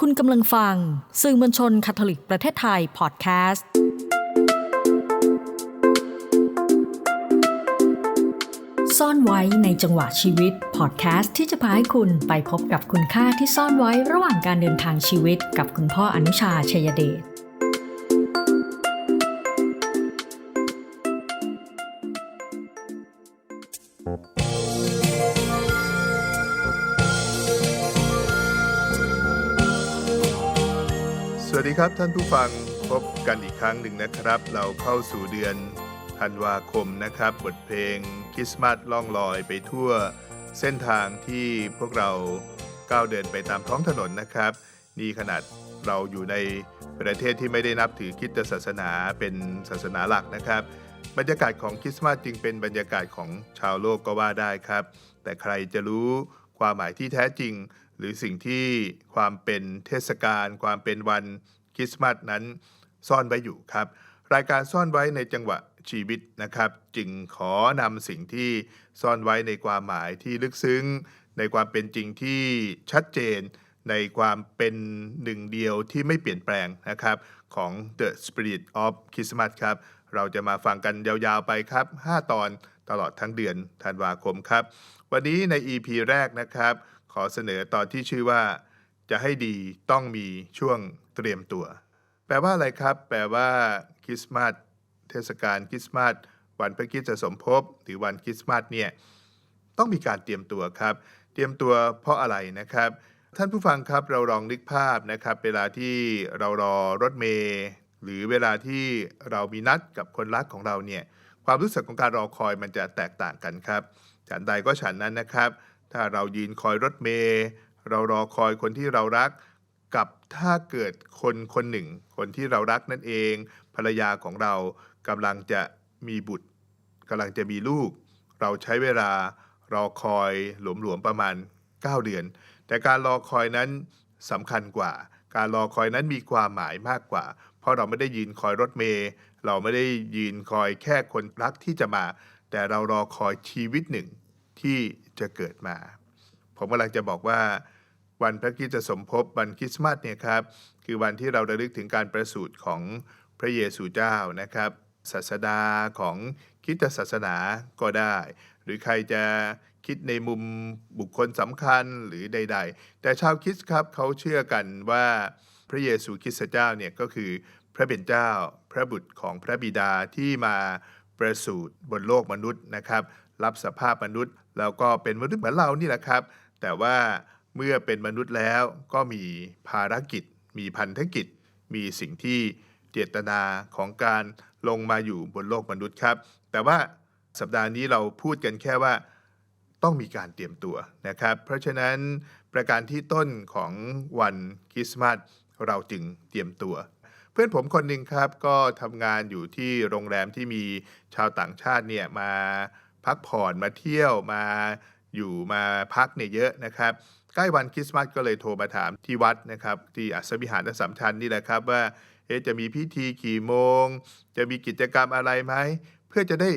คุณกำลังฟัง สื่อมวลชนคาทอลิกประเทศไทยพอดแคสต์ ซ่อนไว้ในจังหวะชีวิตพอดแคสต์ที่จะพาให้คุณไปพบกับคุณค่าที่ซ่อนไว้ระหว่างการเดินทางชีวิตกับคุณพ่ออนุชาชัยเดช วัสดีครับท่านผู้ฟังพบกันอีกครั้งหนึ่งนะครับ เราเข้าสู่เดือนธันวาคมนะครับ บทเพลงคริสต์มาสล่องลอยไปทั่วเส้นทางที่พวกเราก้าวเดินไปตามท้องถนนนะครับ นี่ขนาดเราอยู่ในประเทศที่ไม่ได้นับถือคริสตศาสนาเป็นศาสนาหลักนะครับ บรรยากาศของคริสต์มาสจึงเป็นบรรยากาศของชาวโลกก็ว่าได้ครับ แต่ใครจะรู้ความหมายที่แท้จริง หรือสิ่งที่ความเป็นเทศกาลความเป็นวันคริสต์มาสนั้นซ่อนไว้อยู่ครับ รายการซ่อนไว้ในจังหวะชีวิตนะครับ จึงขอนำสิ่งที่ซ่อนไว้ในความหมายที่ลึกซึ้ง ในความเป็นจริงที่ชัดเจน ในความเป็นหนึ่งเดียวที่ไม่เปลี่ยนแปลงนะครับ ของ The Spirit of Christmas ครับ เราจะมาฟังกันยาวๆไปครับ 5 ตอนตลอดทั้งเดือนธันวาคมครับ วันนี้ใน EP แรกนะครับ ขอเสนอตอนที่ชื่อว่า จะให้ดีต้องมีช่วงเตรียมตัว แปลว่าอะไรครับ แปลว่าคริสต์มาสเทศกาลคริสต์มาสวันพระคริสตสมภพหรือวันคริสต์มาสเนี่ยต้องมีการเตรียมตัวครับ เตรียมตัวเพราะอะไรนะครับ ท่านผู้ฟังครับเราลองนึกภาพนะครับ เวลาที่เรารอรถเมล์หรือเวลาที่เรามีนัดกับคนรักของเราเนี่ยความรู้สึกของการรอคอยมันจะแตกต่างกันครับ ฉันใดก็ฉันนั้นนะครับ ถ้าเรายืนคอยรถเมล์เรารอคอยคนที่เรารัก กับถ้าเกิดคนคนหนึ่ง คนที่เรารักนั่นเอง ภรรยาของเรากำลังจะมีบุตรกำลังจะมีลูก เราใช้เวลารอคอยหลวมๆประมาณ 9 เดือน แต่การรอคอยนั้นสำคัญกว่า การรอคอยนั้นมีความหมายมากกว่า เพราะเราไม่ได้ยืนคอยรถเมล์เราไม่ได้ยืนคอยแค่คนรักที่จะมา แต่เรารอคอยชีวิตหนึ่ง ที่จะเกิดมา ผมกำลังจะบอกว่าวันพระคริสตสมภพวันคริสต์มาสเนี่ยครับคือวันที่เราระลึกถึงการประสูติของพระเยซูเจ้านะครับศาสดาของคริสตศาสนาก็ได้ หรือใครจะคิดในมุมบุคคลสำคัญหรือใด ๆ แต่ชาวคริสต์ครับเขาเชื่อกันว่าพระเยซูคริสต์เจ้าเนี่ยก็คือพระเป็นเจ้าพระบุตรของพระบิดาที่มาประสูติบนโลกมนุษย์นะครับ รับสภาพมนุษย์ แล้วก็เป็นมนุษย์เหมือนเรานี่แหละครับ แต่ว่าเมื่อเป็นมนุษย์แล้วก็มีภารกิจ มีพันธกิจ มีสิ่งที่เจตนาของการลงมาอยู่บนโลกมนุษย์ครับ แต่ว่าสัปดาห์นี้เราพูดกันแค่ว่าต้องมีการเตรียมตัวนะครับ เพราะฉะนั้นประการที่ต้นของวันคริสต์มาสเราจึงเตรียมตัว เพื่อนผมคนหนึ่งครับก็ทำงานอยู่ที่โรงแรมที่มีชาวต่างชาติเนี่ยมา พักผ่อนมาเที่ยวมาอยู่มาพักเนี่ยเยอะนะครับใกล้วันคริสต์มาสก็เลยโทรมาถามที่วัดนะครับ ที่อัศวิหารสัมชันนี่แหละครับว่าเอ๊จะมีพิธีกี่โมง จะมีกิจกรรมอะไรไหมเพื่อจะได้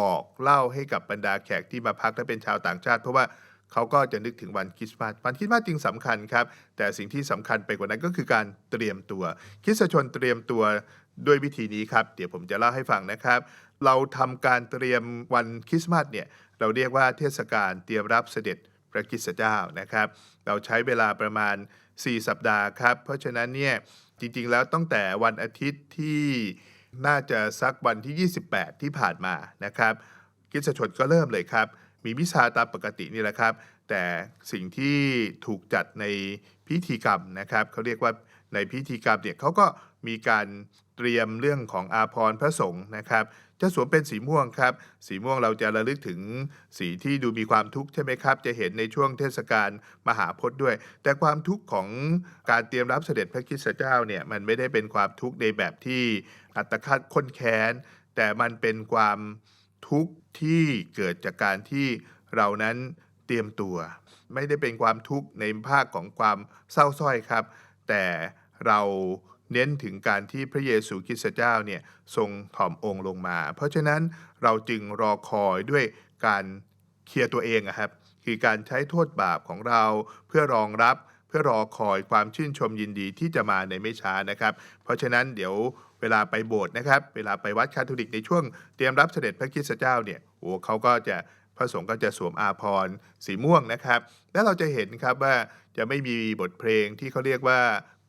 บอกเล่าให้กับบรรดาแขกที่มาพักและเป็นชาวต่างชาติ เพราะว่าเขาก็จะนึกถึงวันคริสต์มาสวันคริสต์มาสจึงสำคัญครับ แต่สิ่งที่สำคัญไปกว่านั้นก็คือการเตรียมตัวคริสตชนเตรียมตัว ด้วยวิธีนี้ครับ เดี๋ยวผมจะเล่าให้ฟังนะครับ เราทำการเตรียมวันคริสต์มาสเนี่ยเราเรียกว่าเทศกาลเตรียมรับเสด็จพระคริสตเจ้านะครับ เราใช้เวลาประมาณ 4 สัปดาห์ครับ เพราะฉะนั้นเนี่ยจริงๆแล้วตั้งแต่วันอาทิตย์ที่น่าจะสักวันที่ 28 ที่ผ่านมานะครับคริสตชนก็เริ่มเลยครับ มีมิซาตามปกตินี่แหละครับ แต่สิ่งที่ถูกจัดในพิธีกรรมนะครับเขาเรียกว่าในพิธีกรรมเนี่ยเขาก็ มีการเตรียมเรื่องของอาภรพระสงฆ์นะครับจะสวมเป็นสีม่วงครับ สีม่วงเราจะระลึกถึงสีที่ดูมีความทุกข์ใช่ไหมครับ จะเห็นในช่วงเทศกาลมหาพจน์ด้วย แต่ความทุกข์ของการเตรียมรับเสด็จพระคริสตเจ้าเนี่ยมันไม่ได้เป็นความทุกข์ในแบบที่อัตคัดค้นแค้น แต่มันเป็นความทุกข์ที่เกิดจากการที่เรานั้นเตรียมตัว ไม่ได้เป็นความทุกข์ในภาคของความเศร้าส้อยครับ แต่เรา เน้นถึงการที่พระเยซูคริสต์เจ้าเนี่ยทรงถ่อมองค์ลงมา เพราะฉะนั้นเราจึงรอคอยด้วยการเคลียร์ตัวเองอะครับคือการใช้โทษบาปของเราเพื่อรองรับเพื่อรอคอยความชื่นชมยินดีที่จะมาในไม่ช้านะครับ เพราะฉะนั้นเดี๋ยวเวลาไปโบสถ์นะครับ เวลาไปวัดคาทอลิกในช่วงเตรียมรับเสด็จพระคริสต์เจ้าเนี่ยโอ้เขาก็จะพระสงฆ์ก็จะสวมอาภรณ์สีม่วงนะครับ แล้วเราจะเห็นครับว่าจะไม่มีบทเพลงที่เขาเรียกว่า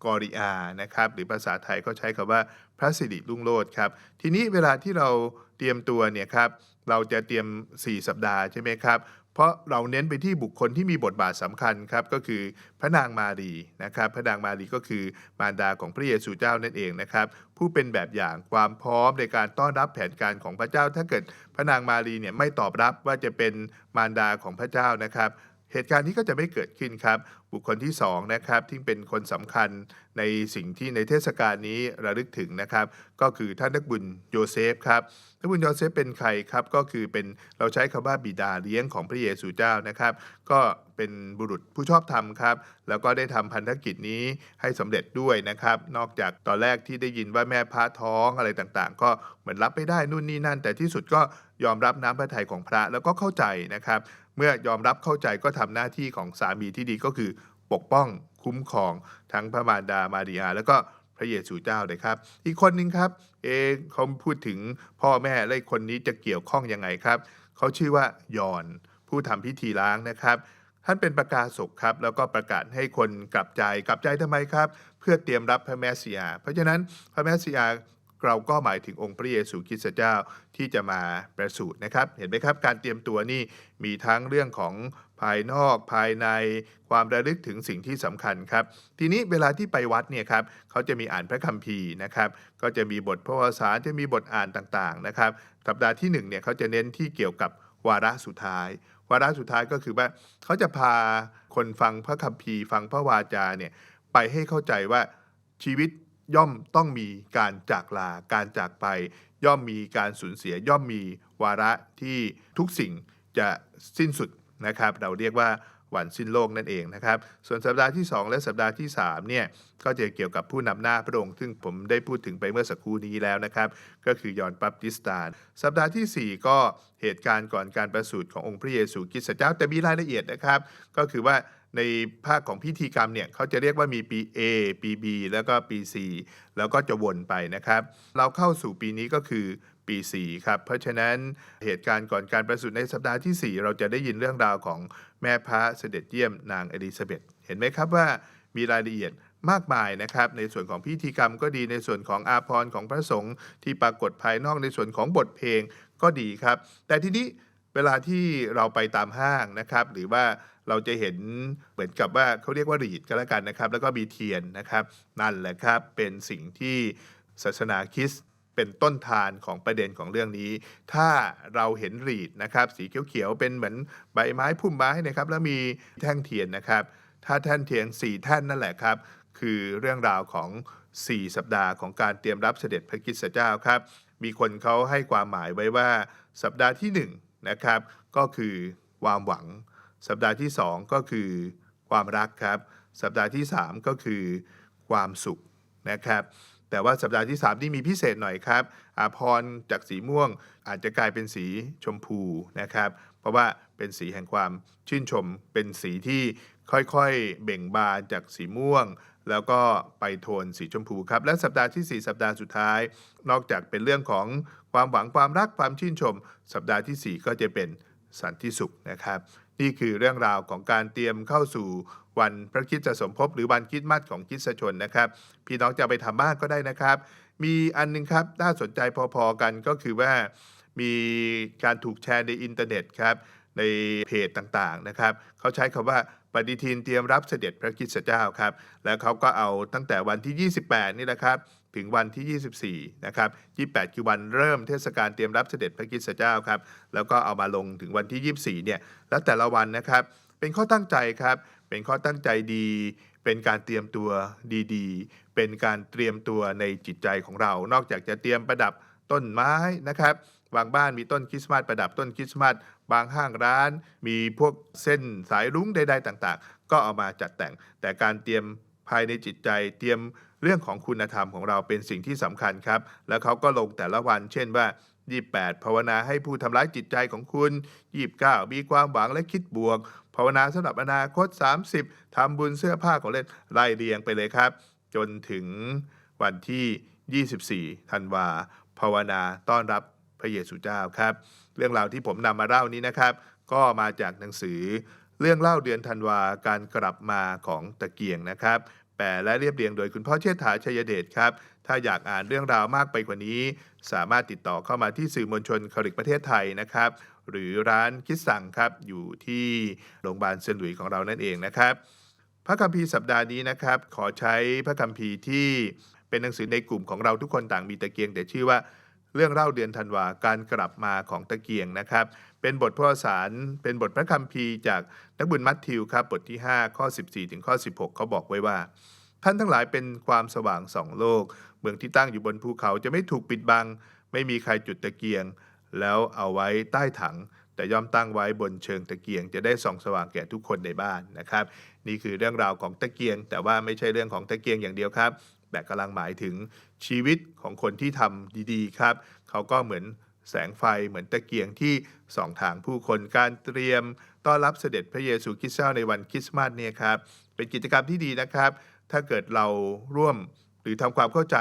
กอริอานะครับหรือภาษาไทยก็ใช้คำว่าพระสิริรุ่งโรจน์ครับทีนี้เวลาที่เราเตรียมตัวเนี่ยครับเราจะเตรียม 4 สัปดาห์ใช่ไหมครับเพราะเราเน้นไปที่บุคคลที่มีบทบาทสำคัญครับก็คือพระนางมารีนะครับพระนางมารีก็คือมารดาของพระเยซูเจ้านั่นเองนะครับผู้เป็นแบบอย่างความพร้อมในการต้อนรับแผนการของพระเจ้า ถ้าเกิดพระนางมารีเนี่ยไม่ตอบรับว่าจะเป็นมารดาของพระเจ้านะครับ เหตุการณ์นี้ก็จะไม่เกิดขึ้นครับ บุคคลที่สองนะครับที่เป็นคนสำคัญในสิ่งที่ในเทศกาลนี้ระลึกถึงนะครับ ก็คือท่านนักบุญโยเซฟครับนักบุญโยเซฟเป็นใครครับก็คือเป็นเราใช้คำว่าบิดาเลี้ยงของพระเยซูเจ้านะครับ ก็เป็นบุรุษผู้ชอบธรรมครับแล้วก็ได้ทำพันธกิจนี้ให้สำเร็จด้วยนะครับ นอกจากตอนแรกที่ได้ยินว่าแม่พระท้องอะไรต่างๆ ก็เหมือนรับไม่ได้นู่นนี่นั่น แต่ที่สุดก็ยอมรับน้ำพระทัยของพระแล้วก็เข้าใจนะครับ เมื่อยอมรับเข้าใจก็ทำหน้าที่ของสามีที่ดีก็คือปกป้องคุ้มครองทั้งพระมารดามาริอาแล้วก็พระเยซูเจ้าเลยครับ อีกคนหนึ่งครับ เอเขาพูดถึงพ่อแม่และคนนี้จะเกี่ยวข้องยังไงครับ เขาชื่อว่ายอนผู้ทำพิธีล้างนะครับ ท่านเป็นประกาศกครับ แล้วก็ประกาศให้คนกลับใจกลับใจทำไมครับ เพื่อเตรียมรับพระแมสสิยา เพราะฉะนั้นพระแมสสิยา เราก็หมายถึงองค์พระเยซูคริสต์เจ้าที่จะมาประสูตินะครับ เห็นไหมครับ การเตรียมตัวนี่มีทั้งเรื่องของภายนอกภายในความระลึกถึงสิ่งที่สำคัญครับ ทีนี้เวลาที่ไปวัดเนี่ยครับเขาจะมีอ่านพระคัมภีร์นะครับ ก็จะมีบทพระวสารจะมีบทอ่านต่างๆนะครับ สัปดาห์ที่หนึ่งเนี่ยเขาจะเน้นที่เกี่ยวกับวาระสุดท้าย วาระสุดท้ายก็คือว่าเขาจะพาคนฟังพระคัมภีร์ ฟังพระวาจาเนี่ยไปให้เข้าใจว่าชีวิต ย่อมต้องมีการจากลา การจากไป ย่อมมีการสูญเสีย ย่อมมีวาระที่ทุกสิ่งจะสิ้นสุดนะครับ เราเรียกว่าวันสิ้นโลกนั่นเองนะครับ ส่วนสัปดาห์ที่ 2 และสัปดาห์ที่3เนี่ยก็จะเกี่ยวกับผู้นำหน้าพระองค์ซึ่งผมได้พูดถึงไปเมื่อสักครู่นี้แล้วนะครับ ก็คือยอห์นปับติสตาน สัปดาห์ทีสี่ 4 ก็เหตุการณ์ก่อนการประสูติขององค์พระเยซูคริสต์เจ้าแต่มีรายละเอียดนะครับ ก็คือว่า ในภาคของพิธีกรรมเนี่ยเขาจะเรียกว่ามีปี A ปี B แล้วก็ปี C แล้วก็จะวนไปนะครับ เราเข้าสู่ปีนี้ก็คือปี 4 ครับ เพราะฉะนั้นเหตุการณ์ก่อนการประสูติในสัปดาห์ที่ 4 เราจะได้ยินเรื่องราวของแม่พระเสด็จเยี่ยมนางเอลิซาเบธเห็นไหมครับว่ามีรายละเอียดมากมายนะครับ ในส่วนของพิธีกรรมก็ดีในส่วนของอาภรณ์ของพระสงฆ์ที่ปรากฏภายนอกในส่วนของบทเพลงก็ดีครับ แต่ทีนี้เวลาที่เราไปตามห้างนะครับ หรือว่า เราจะเห็นเหมือนกับว่าเขาเรียกว่ารีดก็แล้วกันนะครับ แล้วก็มีเทียนนะครับ นั่นแหละครับเป็นสิ่งที่ศาสนาคริสต์เป็นต้นทานของประเด็นของเรื่องนี้ ถ้าเราเห็นรีดนะครับ สีเขียวๆเป็นเหมือนใบไม้พุ่มไม้นะครับ แล้วมีแท่งเทียนนะครับ ถ้าแท่นเทียนสี่แท่นนั่นแหละครับ คือเรื่องราวของ 4 สัปดาห์ของการเตรียมรับเสด็จพระคริสต์เจ้าครับ มีคนเขาให้ความหมายไว้ว่าสัปดาห์ที่1นะครับ ก็คือความหวัง สัปดาห์ที่ 2 ก็คือความรักครับ สัปดาห์ที่ 3 ก็คือความสุขนะครับ แต่ว่าสัปดาห์ที่ 3 ที่มีพิเศษหน่อยครับอาพรจากสีม่วงอาจจะกลายเป็นสีชมพูนะครับ เพราะว่าเป็นสีแห่งความชื่นชม เป็นสีที่ค่อยๆเบ่งบานจากสีม่วง แล้วก็ไปโทนสีชมพูครับ และสัปดาห์ที่ 4 สัปดาห์สุดท้าย นอกจากเป็นเรื่องของความหวังความรักความชื่นชม สัปดาห์ทีสี่4 ก็จะเป็นสันติสุขนะครับ นี่คือเรื่องราวของการเตรียมเข้าสู่วันพระคิดจะสมภพหรือวันคิดมัดของคิดสชนนะครับ พี่น้องจะไปทำบ้านก็ได้นะครับ มีอันหนึงครับน่าสนใจพอๆกันก็คือว่ามีการถูกแชร์ในอินเทอร์เน็ตครับในเพจต่างๆนะครับ เขาใช้คำว่า ปฏิทินเตรียมรับเสด็จพระคริสตเจ้าครับ แล้วเขาก็เอาตั้งแต่วันที่ 28 นี่แหละครับ ถึงวันที่ 24 นะครับ 28 คือวันเริ่มเทศกาลเตรียมรับเสด็จพระคริสตเจ้าครับ แล้วก็เอามาลงถึงวันที่ 24 เนี่ย แล้วแต่ละวันนะครับ เป็นข้อตั้งใจครับ เป็นข้อตั้งใจดี เป็นการเตรียมตัวดีๆ เป็นการเตรียมตัวในจิตใจของเรา นอกจากจะเตรียมประดับ ต้นไม้นะครับบางบ้านมีต้นคริสต์มาสประดับต้นคริสต์มาสบางห้างร้าน มีพวกเส้นสายรุ้งใด ๆ ต่างๆ ก็เอามาจัดแต่ง แต่การเตรียมภายในจิตใจเตรียมเรื่องของคุณธรรมของเราเป็นสิ่งที่สำคัญครับ แล้วเขาก็ลงแต่ละวัน เช่นว่า 28 ภาวนาให้ผู้ทำร้ายจิตใจของคุณ 29 มีความหวังและคิดบวก ภาวนาสำหรับอนาคต 30ทำบุญเสื้อผ้าของเล่นไล่เรียงไปเลยครับ จนถึงวันที่ 24 ธันวา ภาวนาต้อนรับพระเยซูเจ้าครับ เรื่องราวที่ผมนำมาเล่านี้นะครับ ก็มาจากหนังสือ เรื่องเล่าเดือนธันวาการกลับมาของตะเกียงนะครับ แปลและเรียบเรียงโดยคุณพ่อเชษฐาชัยเดชครับ ถ้าอยากอ่านเรื่องราวมากไปกว่านี้ สามารถติดต่อเข้ามาที่สื่อมวลชนคาริกประเทศไทยนะครับ หรือร้านคิดสั่งครับอยู่ที่โรงพยาบาลเซนต์หลุยส์ของเรานั่นเองนะครับ พระคัมภีร์สัปดาห์นี้นะครับ ขอใช้พระคัมภีร์ที่ เป็นหนังสือในกลุ่มของเราทุกคนต่างมีตะเกียง แต่ชื่อว่าเรื่องเล่าเดือนธันวาการกลับมาของตะเกียงนะครับ เป็นบทพระสารเป็นบทพระคัมภีร์จากนักบุญมัทธิวครับบทที่ 5 ข้อ 14 ถึงข้อ 16 เขาบอกไว้ว่า ท่านทั้งหลายเป็นความสว่างสองโลก เมืองที่ตั้งอยู่บนภูเขาจะไม่ถูกปิดบัง ไม่มีใครจุดตะเกียง แล้วเอาไว้ใต้ถัง แต่ย่อมตั้งไว้บนเชิงตะเกียง จะได้ส่องสว่างแก่ทุกคนในบ้านนะครับ นี่คือเรื่องราวของตะเกียง แต่ว่าไม่ใช่เรื่องของตะเกียงอย่างเดียวครับ แต่กำลังหมายถึงชีวิตของคนที่ทำดีๆครับเขาก็เหมือนแสงไฟเหมือนตะเกียงที่ส่องทางผู้คนการเตรียม ต้อนรับเสด็จพระเยซูคริสต์เจ้าในวันคริสต์มาสเนี่ยครับเป็นกิจกรรมที่ดีนะครับ ถ้าเกิดเราร่วมหรือทำความเข้าใจ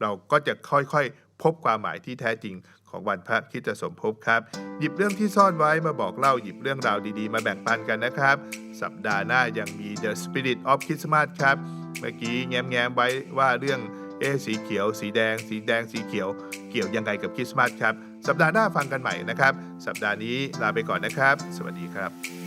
เราก็จะค่อยๆ พบความหมายที่แท้จริงของวันพระคริสตสมภพครับ หยิบเรื่องที่ซ่อนไว้มาบอกเล่าหยิบเรื่องราวดีๆ มาแบ่งปันกันนะครับ สัปดาห์หน้ายังมี The Spirit of Christmas ครับ เมื่อกี้แง้มๆไว้ว่าเรื่องเอสีเขียว สีแดง สีแดงสีเขียว เกี่ยวยังไงกับคริสต์มาสครับ สัปดาห์หน้าฟังกันใหม่นะครับ สัปดาห์นี้ลาไปก่อนนะครับ สวัสดีครับ